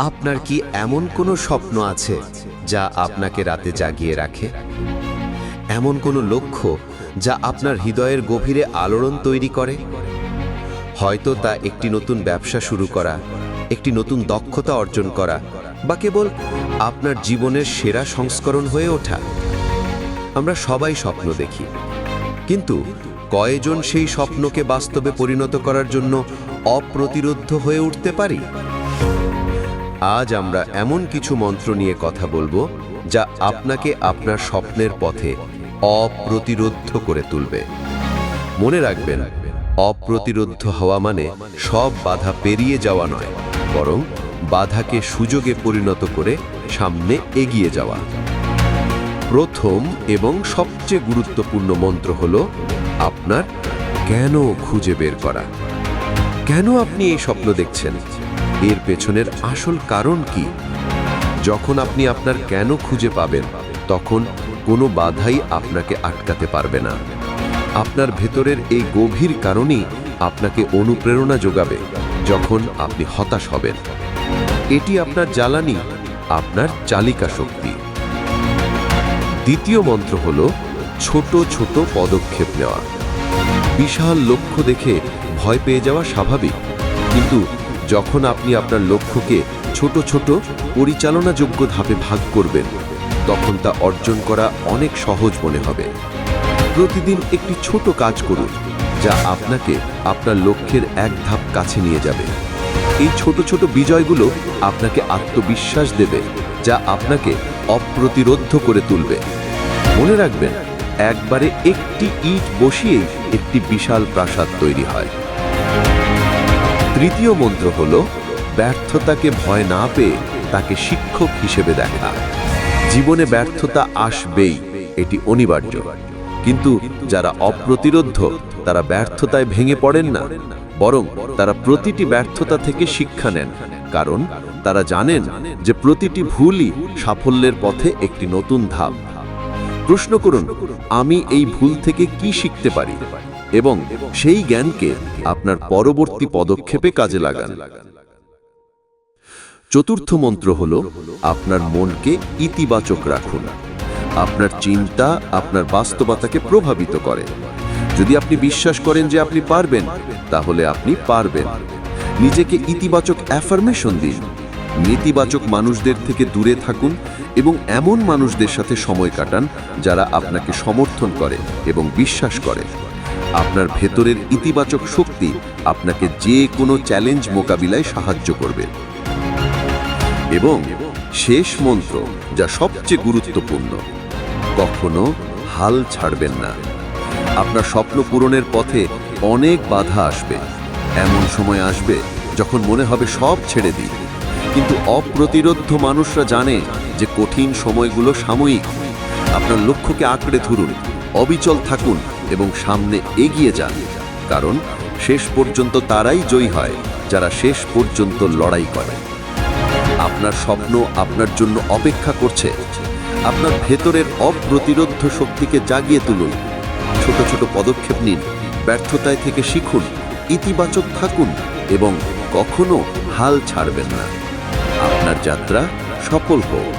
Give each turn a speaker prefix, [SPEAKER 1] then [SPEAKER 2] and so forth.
[SPEAKER 1] আপনার কি এমন কোনো স্বপ্ন আছে যা আপনাকে রাতে জাগিয়ে রাখে? এমন কোনো লক্ষ্য যা আপনার হৃদয়ের গভীরে আলোড়ন তৈরি করে? হয়তো তা একটি নতুন ব্যবসা শুরু করা, একটি নতুন দক্ষতা অর্জন করা, বা কেবল আপনার জীবনের সেরা সংস্করণ হয়ে ওঠা। আমরা সবাই স্বপ্ন দেখি। কিন্তু কয়জন সেই স্বপ্নকে বাস্তবে পরিণত করার জন্য অপ্রতিরোধ্য হয়ে উঠতে পারি? আজ আমরা এমন কিছু মন্ত্র নিয়ে কথা বলব যা আপনাকে আপনার স্বপ্নের পথে অপ্রতিরোধ্য করে তুলবে। মনে রাখবেন, অপ্রতিরোধ্য হওয়া মানে সব বাধা পেরিয়ে যাওয়া নয়, বরং বাধাকে সুযোগে পরিণত করে সামনে এগিয়ে যাওয়া। প্রথম এবং সবচেয়ে গুরুত্বপূর্ণ মন্ত্র হল আপনার কেন খুঁজে বের করা। কেন আপনি এই স্বপ্ন দেখছেন? এর পেছনের আসল কারণ কি? যখন আপনি আপনার কেন খুঁজে পাবেন, তখন কোনো বাধাই আপনাকে আটকাতে পারবে না। আপনার ভেতরের এই গভীর কারণই আপনাকে অনুপ্রেরণা যোগাবে যখন আপনি হতাশ হবেন। এটি আপনার জ্বালানি, আপনার চালিকা শক্তি। দ্বিতীয় মন্ত্র হল, ছোট ছোট পদক্ষেপ নেওয়া। বিশাল লক্ষ্য দেখে ভয় পেয়ে যাওয়া স্বাভাবিক, কিন্তু যখন আপনি আপনার লক্ষ্যকে ছোট ছোট পরিচালনাযোগ্য ধাপে ভাগ করবেন, তখন তা অর্জন করা অনেক সহজ মনে হবে। প্রতিদিন একটি ছোট কাজ করুন, যা আপনাকে আপনার লক্ষ্যের এক ধাপ কাছে নিয়ে যাবে। এই ছোট ছোট বিজয়গুলো আপনাকে আত্মবিশ্বাস দেবে, যা আপনাকে অপ্রতিরোধ্য করে তুলবে। মনে রাখবেন, একবারে একটি ইট বসিয়েই একটি বিশাল প্রাসাদ তৈরি হয়। তৃতীয় মন্ত্র হল, ব্যর্থতাকে ভয় না পেয়ে তাকে শিক্ষক হিসেবে দেখা। জীবনে ব্যর্থতা আসবেই, এটি অনিবার্য। কিন্তু যারা অপ্রতিরোধ্য, তারা ব্যর্থতায় ভেঙে পড়েন না, বরং তারা প্রতিটি ব্যর্থতা থেকে শিক্ষা নেন। কারণ তারা জানেন যে প্রতিটি ভুলই সাফল্যের পথে একটি নতুন ধাপ। প্রশ্ন করুন, আমি এই ভুল থেকে কি শিখতে পারি? এবং সেই জ্ঞানকে আপনার পরবর্তী পদক্ষেপে কাজে লাগান। চতুর্থ মন্ত্র হল, আপনার মনকে ইতিবাচক রাখুন। আপনার চিন্তা আপনার বাস্তবতাকে প্রভাবিত করে। যদি আপনি বিশ্বাস করেন যে আপনি পারবেন, তাহলে আপনি পারবেন। নিজেকে ইতিবাচক অ্যাফার্মেশন দিন। নেতিবাচক মানুষদের থেকে দূরে থাকুন এবং এমন মানুষদের সাথে সময় কাটান যারা আপনাকে সমর্থন করে এবং বিশ্বাস করে। আপনার ভেতরের ইতিবাচক শক্তি আপনাকে যে কোনো চ্যালেঞ্জ মোকাবিলায় সাহায্য করবে। এবং শেষ মন্ত্র, যা সবচেয়ে গুরুত্বপূর্ণ, কখনো হাল ছাড়বেন না। আপনার স্বপ্ন পূরণের পথে অনেক বাধা আসবে। এমন সময় আসবে যখন মনে হবে সব ছেড়ে দিই। কিন্তু অপ্রতিরোধ মানুষরা জানে যে কঠিন সময়গুলো সাময়িক। আপনার লক্ষ্যকে আঁকড়ে ধরুন, অবিচল থাকুন এবং সামনে এগিয়ে যান, কারণ শেষ পর্যন্ত তারাই জয়ী হয় যারা শেষ পর্যন্ত লড়াই করে। আপনার স্বপ্ন আপনার জন্য অপেক্ষা করছে। আপনার ভেতরের অপ্রতিরোধ্য শক্তিকে জাগিয়ে তুলুন। ছোট ছোট পদক্ষেপ নিন, ব্যর্থতায় থেকে শিখুন, ইতিবাচক থাকুন এবং কখনো হাল ছাড়বেন না। আপনার যাত্রা সফল হোক।